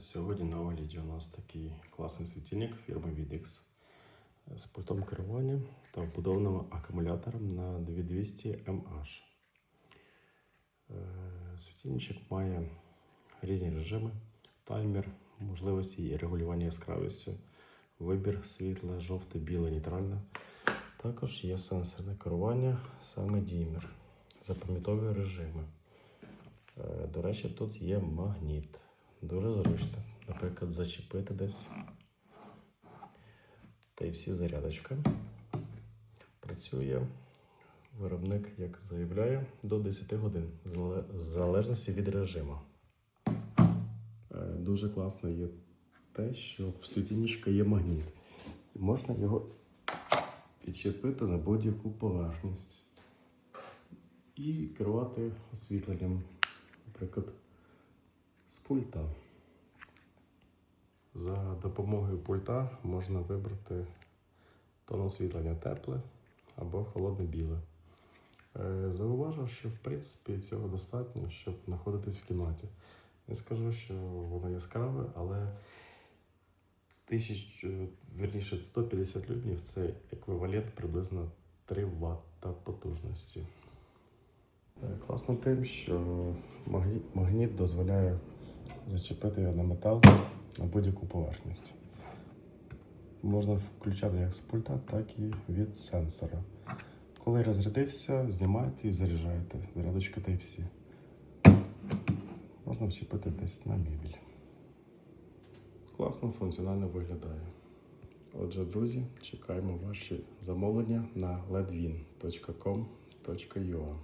Сьогодні на огляді у нас такий класний світильник фірми Vidix з пультом керування та вбудованим акумулятором на 2200 mAh. Е, Світильничок має різні режими, таймер, можливості і регулювання яскравістю, вибір світла, жовте, біле, нейтральне. Також є сенсорне керування, саме дімер, запам'ятові режими. Е, До речі, тут є магніт. Дуже зручно. Наприклад, зачепити десь. Та й всі зарядочка. Працює виробник, як заявляє, до 10 годин, в залежності від режиму. Е, Дуже класно є те, що в світильничка є магніт. Можна його підчепити на будь-яку поверхність і керувати освітленням, наприклад, пульта. За допомогою пульта можна вибрати тон освітлення тепле або холодне біле. Е, Зауважу, що в принципі цього достатньо, щоб знаходитись в кімнаті. Не скажу, що воно яскраве, але тисяч, верніше 150 люмів це еквівалент приблизно 3 Вт потужності. Е, Класно тим, що магніт дозволяє зачепити його на метал на будь-яку поверхність. Можна включати як з пульта, так і від сенсора. Коли розрядився, знімаєте і заряджаєте. Зарядочка Type-C. Можна вчепити десь на мебіль. Класно функціонально виглядає. Отже, друзі, чекаємо ваші замовлення на ledwin.com.ua